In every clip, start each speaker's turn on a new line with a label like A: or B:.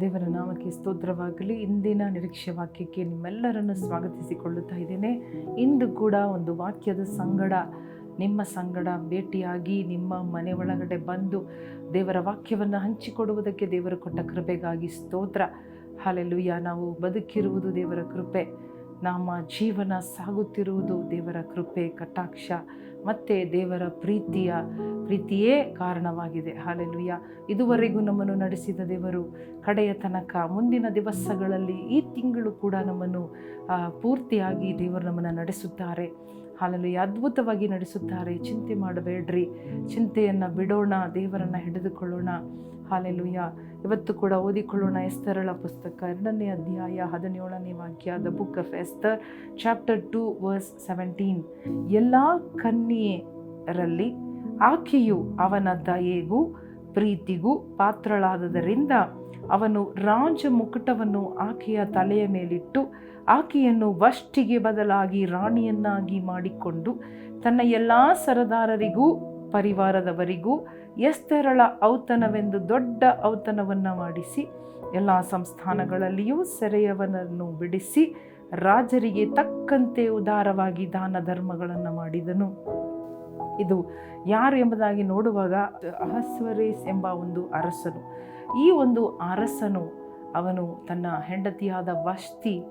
A: ದೇವರ ನಾಮಕ್ಕೆ ಸ್ತೋತ್ರವಾಗಲಿ. ಇಂದಿನ ನಿರೀಕ್ಷೆ ವಾಕ್ಯಕ್ಕೆ ನಿಮ್ಮೆಲ್ಲರನ್ನು ಸ್ವಾಗತಿಸಿಕೊಳ್ಳುತ್ತಾ ಇದ್ದೇನೆ. ಇಂದು ಕೂಡ ಒಂದು ವಾಕ್ಯದ ಸಂಗಡ, ನಿಮ್ಮ ಸಂಗಡ ಭೇಟಿಯಾಗಿ ನಿಮ್ಮ ಮನೆ ಒಳಗಡೆ ಬಂದು ದೇವರ ವಾಕ್ಯವನ್ನು ಹಂಚಿಕೊಡುವುದಕ್ಕೆ ದೇವರು ಕೊಟ್ಟ ಕೃಪೆಗಾಗಿ ಸ್ತೋತ್ರ. ಹಾಲೆಲುಯ್ಯ. ನಾವು ಬದುಕಿರುವುದು ದೇವರ ಕೃಪೆ. ನಮ್ಮ ಜೀವನ ಸಾಗುತ್ತಿರುವುದು ದೇವರ ಕೃಪೆ, ಕಟಾಕ್ಷ ಮತ್ತು ದೇವರ ಪ್ರೀತಿಯ, ಪ್ರೀತಿಯೇ ಕಾರಣವಾಗಿದೆ. ಹಾಲೆಲುಯ್ಯ. ಇದುವರೆಗೂ ನಮ್ಮನ್ನು ನಡೆಸಿದ ದೇವರು ಕಡೆಯ ತನಕ ಮುಂದಿನ ದಿವಸಗಳಲ್ಲಿ ಈ ತಿಂಗಳು ಕೂಡ ನಮ್ಮನ್ನು ಪೂರ್ತಿಯಾಗಿ ದೇವರು ನಮ್ಮನ್ನು ನಡೆಸುತ್ತಾರೆ. ಹಾಲಲ್ಲಿ ಅದ್ಭುತವಾಗಿ ನಡೆಸುತ್ತಾರೆ. ಚಿಂತೆ ಮಾಡಬೇಡ್ರಿ. ಚಿಂತೆಯನ್ನು ಬಿಡೋಣ, ದೇವರನ್ನು ಹಿಡಿದುಕೊಳ್ಳೋಣ. ಹಾಲೆಲುಯ್ಯ. ಇವತ್ತು ಕೂಡ ಓದಿಕೊಳ್ಳೋಣ ಎಸ್ತರಳ ಪುಸ್ತಕ ಎರಡನೇ ಅಧ್ಯಾಯ ಹದಿನೇಳನೇ ವಾಕ್ಯ the book of Esther chapter two verse seventeen ಎಲ್ಲ ಕನ್ನಿಯರಲ್ಲಿ ಆಕೆಯು ಅವನ ದಯೆಗೂ ಪ್ರೀತಿಗೂ ಪಾತ್ರಳಾದದರಿಂದ ಅವನು ರಾಜ ಮುಕುಟವನ್ನು ಆಕೆಯ ತಲೆಯ ಮೇಲಿಟ್ಟು ಆಕೆಯನ್ನು ವಷ್ಟಿಗೆ ಬದಲಾಗಿ ರಾಣಿಯನ್ನಾಗಿ ಮಾಡಿಕೊಂಡು ತನ್ನ ಎಲ್ಲ ಸರದಾರರಿಗೂ, ಪರಿವಾರದವರಿಗೂ ಎಸ್ತೆರಳ ಔತಣವೆಂದು ದೊಡ್ಡ ಔತಣವನ್ನು ಮಾಡಿಸಿ, ಎಲ್ಲ ಸಂಸ್ಥಾನಗಳಲ್ಲಿಯೂ ಸೆರೆಯವನನ್ನು ಬಿಡಿಸಿ, ರಾಜರಿಗೆ ತಕ್ಕಂತೆ ಉದಾರವಾಗಿ ದಾನ ಧರ್ಮಗಳನ್ನು ಮಾಡಿದನು. ಇದು ಯಾರು ಎಂಬುದಾಗಿ ನೋಡುವಾಗ ಅಹಸ್ವರೇಸ್ ಎಂಬ ಒಂದು ಅರಸನು. ಈ ಒಂದು ಅರಸನು, ಅವನು ತನ್ನ ಹೆಂಡತಿಯಾದ ವಸ್ತಿ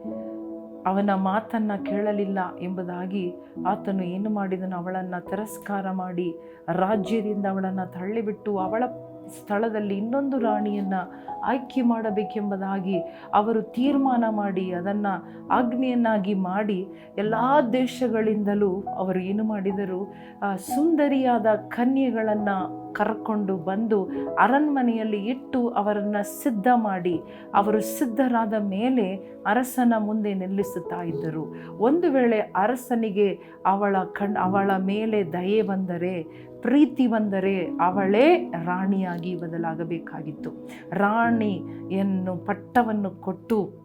A: ಅವನ ಮಾತನ್ನು ಕೇಳಲಿಲ್ಲ ಎಂಬುದಾಗಿ ಆತನು ಏನು ಮಾಡಿದನು? ಅವಳನ್ನು ತಿರಸ್ಕಾರ ಮಾಡಿ ರಾಜ್ಯದಿಂದ ಅವಳನ್ನು ತಳ್ಳಿಬಿಟ್ಟು ಅವಳ ಸ್ಥಳದಲ್ಲಿ ಇನ್ನೊಂದು ರಾಣಿಯನ್ನು ಆಯ್ಕೆ ಮಾಡಬೇಕೆಂಬುದಾಗಿ ಅವರು ತೀರ್ಮಾನ ಮಾಡಿ ಅದನ್ನು ಆಜ್ಞೆಯನ್ನಾಗಿ ಮಾಡಿ ಎಲ್ಲ ದೇಶಗಳಿಂದಲೂ ಅವರು ಏನು ಮಾಡಿದರು? ಸುಂದರಿಯಾದ ಕನ್ಯೆಗಳನ್ನು ಕರ್ಕೊಂಡು ಬಂದು ಅರಣ್ಮನೆಯಲ್ಲಿ ಇಟ್ಟು ಅವರನ್ನು ಸಿದ್ಧ ಮಾಡಿ, ಅವರು ಸಿದ್ಧರಾದ ಮೇಲೆ ಅರಸನ ಮುಂದೆ ನಿಲ್ಲಿಸುತ್ತಾ ಇದ್ದರು. ಒಂದು ವೇಳೆ ಅರಸನಿಗೆ ಅವಳ ಕಣ್, ಅವಳ ಮೇಲೆ ದಯೆ ಬಂದರೆ, ಪ್ರೀತಿ ಬಂದರೆ ಅವಳೇ ರಾಣಿಯಾಗಿ ಬದಲಾಗಬೇಕಾಗಿತ್ತು. ರಾಣಿಯನ್ನು ಪಟ್ಟವನ್ನು ಕೊಟ್ಟು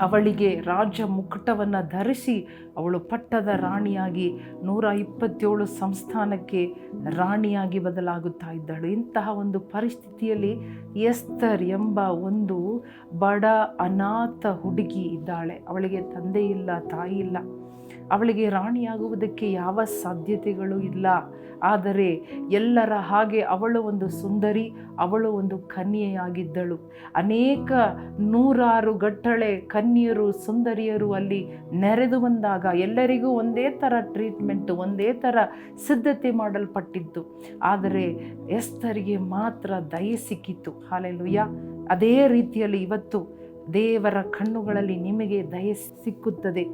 A: ಅವಳಿಗೆ ರಾಜ ಮುಕುಟವನ್ನು ಧರಿಸಿ ಅವಳು ಪಟ್ಟದ ರಾಣಿಯಾಗಿ ನೂರ ಇಪ್ಪತ್ತೇಳು ಸಂಸ್ಥಾನಕ್ಕೆ ರಾಣಿಯಾಗಿ ಬದಲಾಗುತ್ತಾ ಇದ್ದಳು. ಇಂತಹ ಒಂದು ಪರಿಸ್ಥಿತಿಯಲ್ಲಿ ಎಸ್ತರ್ ಎಂಬ ಒಂದು ಬಡ ಅನಾಥ ಹುಡುಗಿ ಇದ್ದಾಳೆ. ಅವಳಿಗೆ ತಂದೆ ಇಲ್ಲ, ತಾಯಿ ಇಲ್ಲ. ಅವಳಿಗೆ ರಾಣಿಯಾಗುವುದಕ್ಕೆ ಯಾವ ಸಾಧ್ಯತೆಗಳು ಇಲ್ಲ. ಆದರೆ ಎಲ್ಲರ ಹಾಗೆ ಅವಳು ಒಂದು ಸುಂದರಿ, ಅವಳು ಒಂದು ಕನ್ಯೆಯಾಗಿದ್ದಳು. ಅನೇಕ ನೂರಾರು ಗಟ್ಟಳೆ ಕನ್ಯರು, ಸುಂದರಿಯರು ಅಲ್ಲಿ ನೆರೆದು ಬಂದಾಗ ಎಲ್ಲರಿಗೂ ಒಂದೇ ಥರ ಟ್ರೀಟ್ಮೆಂಟ್ ಒಂದೇ ಥರ ಸಿದ್ಧತೆ ಮಾಡಲ್ಪಟ್ಟಿತ್ತು. ಆದರೆ ಎಸ್ತರಿಗೆ ಮಾತ್ರ ದಯೆ ಸಿಕ್ಕಿತ್ತು. ಹಾಲೆಲುಯ್ಯ ಅದೇ ರೀತಿಯಲ್ಲಿ ಇವತ್ತು ದೇವರ ಕಣ್ಣುಗಳಲ್ಲಿ ನಿಮಗೆ ದಯೆ ಸಿಕ್ಕುತ್ತದೆ.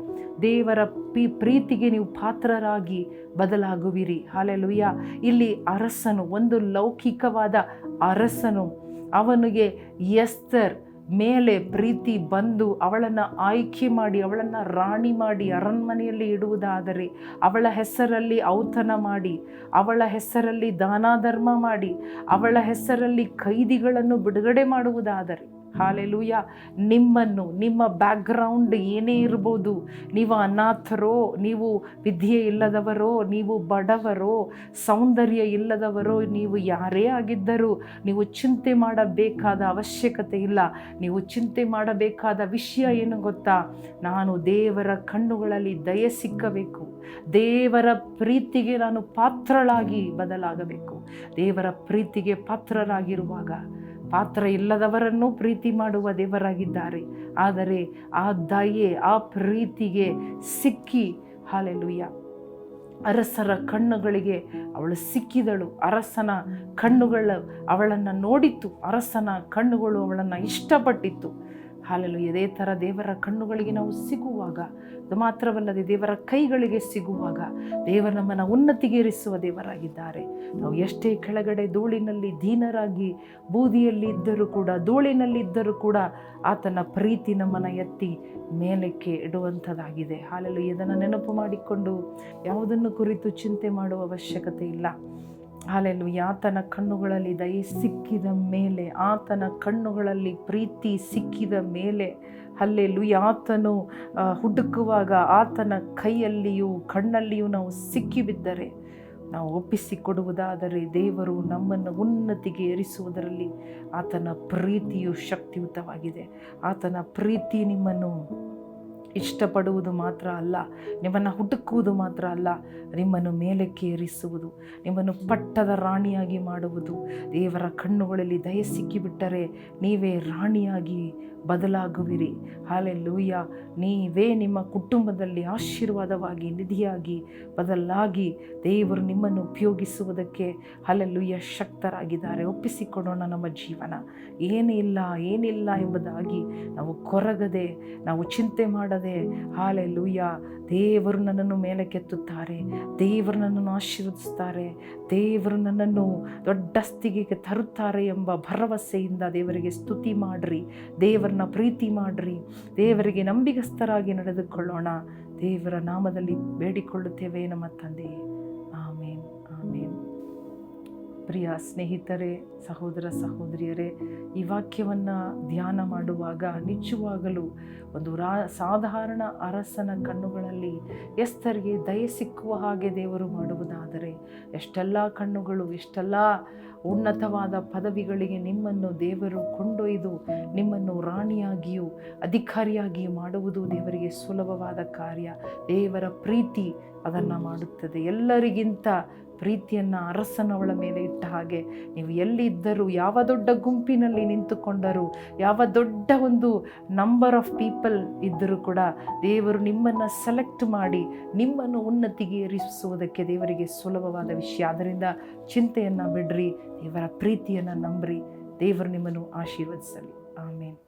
A: ದೇವರ ಪಿ ಪ್ರೀತಿಗೆ ನೀವು ಪಾತ್ರರಾಗಿ ಬದಲಾಗುವಿರಿ. ಹಾಲೆಲುಯ್ಯ. ಇಲ್ಲಿ ಅರಸನು, ಒಂದು ಲೌಕಿಕವಾದ ಅರಸನು. ಅವನಿಗೆ ಎಸ್ತರ್ ಮೇಲೆ ಪ್ರೀತಿ ಬಂದು ಅವಳನ್ನು ಆಯ್ಕೆ ಮಾಡಿ, ಅವಳನ್ನು ರಾಣಿ ಮಾಡಿ, ಅರಣ್ಮನೆಯಲ್ಲಿ ಇಡುವುದಾದರೆ ಅವಳ ಹೆಸರಲ್ಲಿ ಔತಣ ಮಾಡಿ, ಅವಳ ಹೆಸರಲ್ಲಿ ದಾನ ಧರ್ಮ ಮಾಡಿ, ಅವಳ ಹೆಸರಲ್ಲಿ ಕೈದಿಗಳನ್ನು ಬಿಡುಗಡೆ ಮಾಡುವುದಾದರೆ ಹಾಲೆಲೂಯ. ನಿಮ್ಮನ್ನು, ನಿಮ್ಮ ಬ್ಯಾಕ್ಗ್ರೌಂಡ್ ಏನೇ ಇರ್ಬೋದು, ನೀವು ಅನಾಥರೋ, ನೀವು ವಿದ್ಯೆ ಇಲ್ಲದವರೋ, ನೀವು ಬಡವರೋ, ಸೌಂದರ್ಯ ಇಲ್ಲದವರೋ, ನೀವು ಯಾರೇ ಆಗಿದ್ದರೂ ನೀವು ಚಿಂತೆ ಮಾಡಬೇಕಾದ ಅವಶ್ಯಕತೆ ಇಲ್ಲ. ನೀವು ಚಿಂತೆ ಮಾಡಬೇಕಾದ ವಿಷಯ ಏನು ಗೊತ್ತಾ? ನಾನು ದೇವರ ಕಣ್ಣುಗಳಲ್ಲಿ ದಯೆ ಸಿಕ್ಕಬೇಕು. ದೇವರ ಪ್ರೀತಿಗೆ ನಾನು ಪಾತ್ರಳಾಗಿ ಬದಲಾಗಬೇಕು. ದೇವರ ಪ್ರೀತಿಗೆ ಪಾತ್ರರಾಗಿರುವಾಗ ಪಾತ್ರ ಇಲ್ಲದವರನ್ನೂ ಪ್ರೀತಿ ಮಾಡುವ ದೇವರಾಗಿದ್ದಾರೆ. ಆದರೆ ಆ ದಯೆ ಆ ಪ್ರೀತಿಗೆ ಸಿಕ್ಕಿ ಹಾಲೆಲುಯ್ಯ ಅರಸರ ಕಣ್ಣುಗಳಿಗೆ ಅವಳು ಸಿಕ್ಕಿದಳು. ಅರಸನ ಕಣ್ಣುಗಳು ಅವಳನ್ನು ನೋಡಿತ್ತು. ಅರಸನ ಕಣ್ಣುಗಳು ಅವಳನ್ನು ಇಷ್ಟಪಟ್ಟಿತ್ತು. ಹಾಲೆಲು ಇದೇ ಥರ ದೇವರ ಕಣ್ಣುಗಳಿಗೆ ನಾವು ಸಿಗುವಾಗ, ಅದು ಮಾತ್ರವಲ್ಲದೆ ದೇವರ ಕೈಗಳಿಗೆ ಸಿಗುವಾಗ, ದೇವರ ನಮ್ಮನ್ನು ಉನ್ನತಿಗೇರಿಸುವ ದೇವರಾಗಿದ್ದಾರೆ. ನಾವು ಎಷ್ಟೇ ಕೆಳಗಡೆ ಧೂಳಿನಲ್ಲಿ ದೀನರಾಗಿ ಬೂದಿಯಲ್ಲಿ ಇದ್ದರೂ ಕೂಡ ಧೂಳಿನಲ್ಲಿ ಇದ್ದರೂ ಕೂಡ ಆತನ ಪ್ರೀತಿ ನಮ್ಮನ್ನು ಎತ್ತಿ ಮೇಲಕ್ಕೆ ಇಡುವಂಥದ್ದಾಗಿದೆ. ಹಾಲಲ್ಲೂ ಇದನ್ನು ನೆನಪು ಮಾಡಿಕೊಂಡು ಯಾವುದನ್ನು ಕುರಿತು ಚಿಂತೆ ಮಾಡುವ ಅವಶ್ಯಕತೆ ಇಲ್ಲ. ಹಾಲೆಲು ಆತನ ಕಣ್ಣುಗಳಲ್ಲಿ ದಯೆ ಸಿಕ್ಕಿದ ಮೇಲೆ, ಆತನ ಕಣ್ಣುಗಳಲ್ಲಿ ಪ್ರೀತಿ ಸಿಕ್ಕಿದ ಮೇಲೆ ಅಲ್ಲೆಲ್ಲೂ ಆತನು ಹುಡುಕುವಾಗ ಆತನ ಕೈಯಲ್ಲಿಯೂ ಕಣ್ಣಲ್ಲಿಯೂ ನಾವು ಸಿಕ್ಕಿಬಿದ್ದರೆ, ನಾವು ಒಪ್ಪಿಸಿಕೊಡುವುದಾದರೆ ದೇವರು ನಮ್ಮನ್ನು ಉನ್ನತಿಗೆ ಏರಿಸುವುದರಲ್ಲಿ ಆತನ ಪ್ರೀತಿಯು ಶಕ್ತಿಯುತವಾಗಿದೆ. ಆತನ ಪ್ರೀತಿ ನಿಮ್ಮನ್ನು ಇಷ್ಟಪಡುವುದು ಮಾತ್ರ ಅಲ್ಲ, ನಿಮ್ಮನ್ನು ಹುಡುಕುವುದು ಮಾತ್ರ ಅಲ್ಲ, ನಿಮ್ಮನ್ನು ಮೇಲಕ್ಕೇರಿಸುವುದು, ನಿಮ್ಮನ್ನು ಪಟ್ಟದ ರಾಣಿಯಾಗಿ ಮಾಡುವುದು. ದೇವರ ಕಣ್ಣುಗಳಲ್ಲಿ ದಯ ಸಿಕ್ಕಿಬಿಟ್ಟರೆ ನೀವೇ ರಾಣಿಯಾಗಿ ಬದಲಾಗುವಿರಿ. ಹಾಲೆ ಲೂಯ್ಯ ನೀವೇ ನಿಮ್ಮ ಕುಟುಂಬದಲ್ಲಿ ಆಶೀರ್ವಾದವಾಗಿ, ನಿಧಿಯಾಗಿ ಬದಲಾಗಿ ದೇವರು ನಿಮ್ಮನ್ನು ಉಪಯೋಗಿಸುವುದಕ್ಕೆ ಹಲಲ್ಲುಯ್ಯ ಶಕ್ತರಾಗಿದ್ದಾರೆ. ಒಪ್ಪಿಸಿಕೊಡೋಣ ನಮ್ಮ ಜೀವನ. ಏನಿಲ್ಲ ಏನಿಲ್ಲ ಎಂಬುದಾಗಿ ನಾವು ಕೊರಗದೆ, ನಾವು ಚಿಂತೆ ಮಾಡದೆ ಹಾಲೆ ಲೂಯ್ಯ ದೇವರು ನನ್ನನ್ನು ಮೇಲಕ್ಕೆತ್ತುತ್ತಾರೆ. ದೇವರು ನನ್ನನ್ನು ಆಶೀರ್ವದಿಸ್ತಾರೆ ದೇವರು ನನ್ನನ್ನು ದೊಡ್ಡ ಸ್ಥಿತಿಗೆ ತರುತ್ತಾರೆ ಎಂಬ ಭರವಸೆಯಿಂದ ದೇವರಿಗೆ ಸ್ತುತಿ ಮಾಡಿರಿ. ಮಾಡ್ರಿ ದೇವರನ್ನ ಪ್ರೀತಿ ಮಾಡ್ರಿ. ದೇವರಿಗೆ ನಂಬಿಗಸ್ಥರಾಗಿ ನಡೆದುಕೊಳ್ಳೋಣ. ದೇವರ ನಾಮದಲ್ಲಿ ಬೇಡಿಕೊಳ್ಳುತ್ತೇವೆ ನಮ್ಮ ತಂದೆ. ಆಮೇನ್ ಆಮೇನ್. ಪ್ರಿಯ ಸ್ನೇಹಿತರೇ, ಸಹೋದರ ಸಹೋದರಿಯರೇ, ಈ ವಾಕ್ಯವನ್ನು ಧ್ಯಾನ ಮಾಡುವಾಗ ನಿಜವಾಗಲೂ ಒಂದು ರಾ, ಸಾಧಾರಣ ಅರಸನ ಕಣ್ಣುಗಳಲ್ಲಿ ಎಸ್ತರಿಗೆ ದಯ ಸಿಕ್ಕುವ ಹಾಗೆ ದೇವರು ಮಾಡುವುದಾದರೆ, ಎಷ್ಟೆಲ್ಲ ಕಣ್ಣುಗಳು, ಎಷ್ಟೆಲ್ಲ ಉನ್ನತವಾದ ಪದವಿಗಳಿಗೆ ನಿಮ್ಮನ್ನು ದೇವರು ಕೊಂಡೊಯ್ದು, ನಿಮ್ಮನ್ನು ರಾಣಿಯಾಗಿಯೂ, ಅಧಿಕಾರಿಯಾಗಿಯೂ ಮಾಡುವುದು ದೇವರಿಗೆ ಸುಲಭವಾದ ಕಾರ್ಯ. ದೇವರ ಪ್ರೀತಿ ಅದನ್ನು ಮಾಡುತ್ತದೆ. ಎಲ್ಲರಿಗಿಂತ ಪ್ರೀತಿಯನ್ನು ಅರಸನವಳ ಮೇಲೆ ಇಟ್ಟ ಹಾಗೆ ನೀವು ಎಲ್ಲಿದ್ದರೂ, ಯಾವ ದೊಡ್ಡ ಗುಂಪಿನಲ್ಲಿ ನಿಂತುಕೊಂಡರೂ, ಯಾವ ದೊಡ್ಡ ಒಂದು ನಂಬರ್ ಆಫ್ ಪೀಪಲ್ ಇದ್ದರೂ ಕೂಡ ದೇವರು ನಿಮ್ಮನ್ನು ಸೆಲೆಕ್ಟ್ ಮಾಡಿ ನಿಮ್ಮನ್ನು ಉನ್ನತಿಗೆ ಏರಿಸುವುದಕ್ಕೆ ದೇವರಿಗೆ ಸುಲಭವಾದ ವಿಷಯ. ಆದ್ದರಿಂದ ಚಿಂತೆಯನ್ನು ಬಿಡ್ರಿ, ದೇವರ ಪ್ರೀತಿಯನ್ನು ನಂಬ್ರಿ, ದೇವರು ನಿಮ್ಮನ್ನು ಆಶೀರ್ವದಿಸಲಿ. ಆಮೇಲೆ